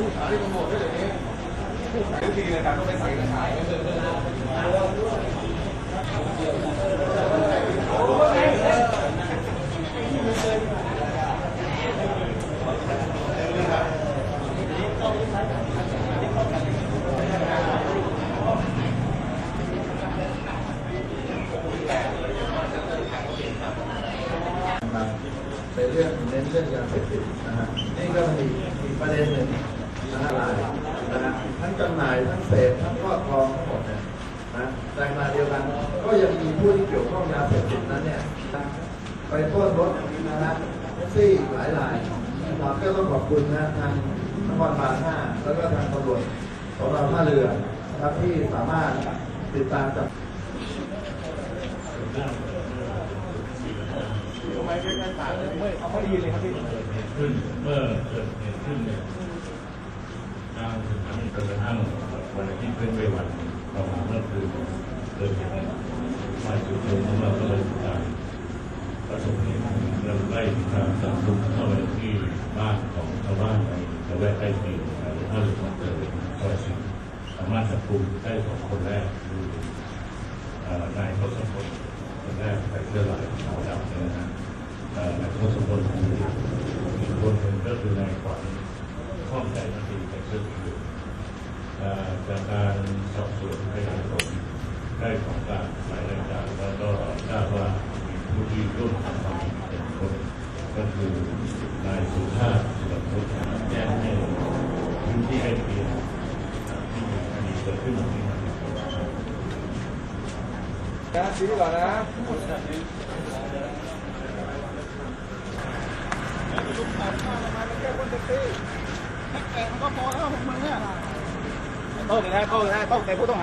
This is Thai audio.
ผู้ขายที่ตำรวจด้วยอย่างนี้ผู้ขายทุกทีเลยครับต้องไปใส่กระชายมาในเรื่องเน้นเรื่องยาเสพติดนะฮะนี่ก็มีประเด็นหนึ่ง นะฮะลายนะฮะทั้งจำหน่ายทั้งเสพทั้งครอบครองทั้งหมดเนี่ยนะแต่มาเดียวกันก็ยังมีผู้ที่เกี่ยวข้องยาเสพติดนั้นเนี่ยนะไปปล้นรถนะฮะแท็กซี่หลายรายนะครับก็ต้องขอบคุณนะทางนครบาลห้าแล้วก็ทางตำรวจของเราท่าเรือนะครับที่สามารถติดตามจับเอาเขาดีเลยครับพี่ขึ้นเมื่อเกิดเหตุขึ้นเนี่ย ทาถานีจนกระทั่งวันอาทิตย์เป็นไปวันประมาเมื่อคืนเกิดเหตุฝ่ายสืบสวนของเราก็เลยการประสบเหตุเราไล่ติดตามจับกลุ่มเข้าไปที่บ้านของชาวบ้านในละแวกใกล้เคียงถ้าหรือว่าเกิดซอยสิบสามารถจับกลุ่มได้สองคนแรกคือเอ่อนายทศพลคนแรกใส่เสื้อลายขาวดำเนี่ยนะฮะนายทศพลคืออีกคนหนึ่งก็คือนายขวัญข้องใจ นาทีแต่เชื่อจากการสอบสวนพยานผลได้ของกลารหลายรายการแล้วก็ทราบว่ามีผู้ที่ร่วมทำความผิดเป็นคนก็คือนายสุชาสุรพุทธแจ้งให้พื้นที่ให้เกียรติที่มีคดีเกิดขึ้นตรงนี้นะครับนะชี้ก่อน แก่มันก็พอแล้วของมึงเนี่ย ต้นเลยนะต้นเลยนะต้นแต่ผู้ต้องหา